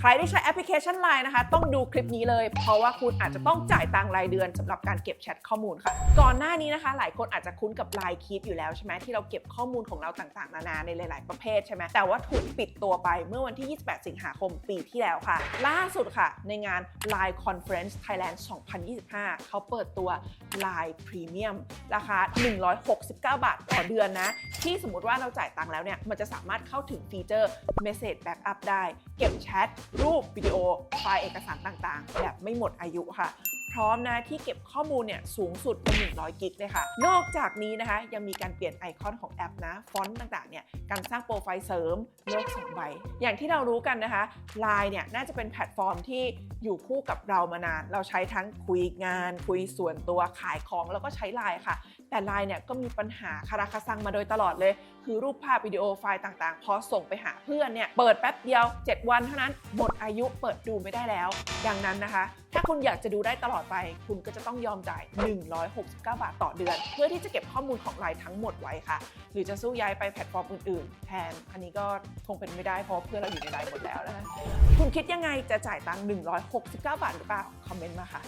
ใครที่ใช้แอปพลิเคชัน Line นะคะ ต้องดูคลิปนี้เลย เพราะว่าคุณอาจจะต้องจ่ายตังค์รายเดือนสำหรับการเก็บแชทข้อมูลค่ะ ก่อนหน้านี้นะคะ หลายคนอาจจะคุ้นกับ Line Keep อยู่แล้วใช่ไหมที่เราเก็บข้อมูลของเราต่างๆ นานาในหลาย ๆ ประเภทใช่ไหมแต่ว่าถูกปิดตัวไปเมื่อวันที่ 28 สิงหาคมปีที่แล้วค่ะ ล่าสุดค่ะ ในงาน Line Conference Thailand 2025 เขาเปิดตัว Line Premium ราคา 169 บาทต่อเดือนนะ ที่สมมติว่าเราจ่ายตังค์แล้วเนี่ยมันจะสามารถเข้าถึงฟีเจอร์ Message Backup ได้ เก็บแชทรูปวิดีโอไฟล์เอกสารต่างๆ แบบไม่หมดอายุค่ะ พร้อมนะที่เก็บข้อมูลเนี่ยสูงสุดเป็น100 กิกเลยค่ะ นอกจากนี้นะคะ ยังมีการเปลี่ยนไอคอนของแอปนะฟอนต์ต่างๆเนี่ยการสร้างโปรไฟล์เสริมโลกสองใบ อย่างที่เรารู้กันนะคะ Line เนี่ยน่าจะเป็นแพลตฟอร์มที่อยู่คู่กับเรามานาน เราใช้ทั้งคุยงาน คุยส่วนตัวขายของแล้วก็ใช้ Line ค่ะ แต่ Line เนี่ยก็มีปัญหาคาราคาซังมาโดยตลอดเลย คือรูปภาพวิดีโอไฟล์ต่างๆ พอส่งไปหาเพื่อนเนี่ยเปิดแป๊บเดียว 7 วันเท่านั้นหมดอายุเปิดดูไม่ได้แล้ว ดังนั้นนะคะ ถ้าคุณอยากจะดูได้ตลอดไป คุณก็จะต้องยอมจ่าย 169 บาทต่อเดือน เพื่อที่จะเก็บข้อมูลของไลน์ทั้งหมดไว้ค่ะ หรือจะสู้ย้ายไปแพลตฟอร์มอื่นๆ แทน อันนี้ก็คงเป็นไม่ได้เพราะเพื่อนเราอยู่ในไลน์หมดแล้วนะคะคุณคิดยังไงจะจ่ายตังค์169 บาทหรือเปล่าคอมเมนต์มาค่ะ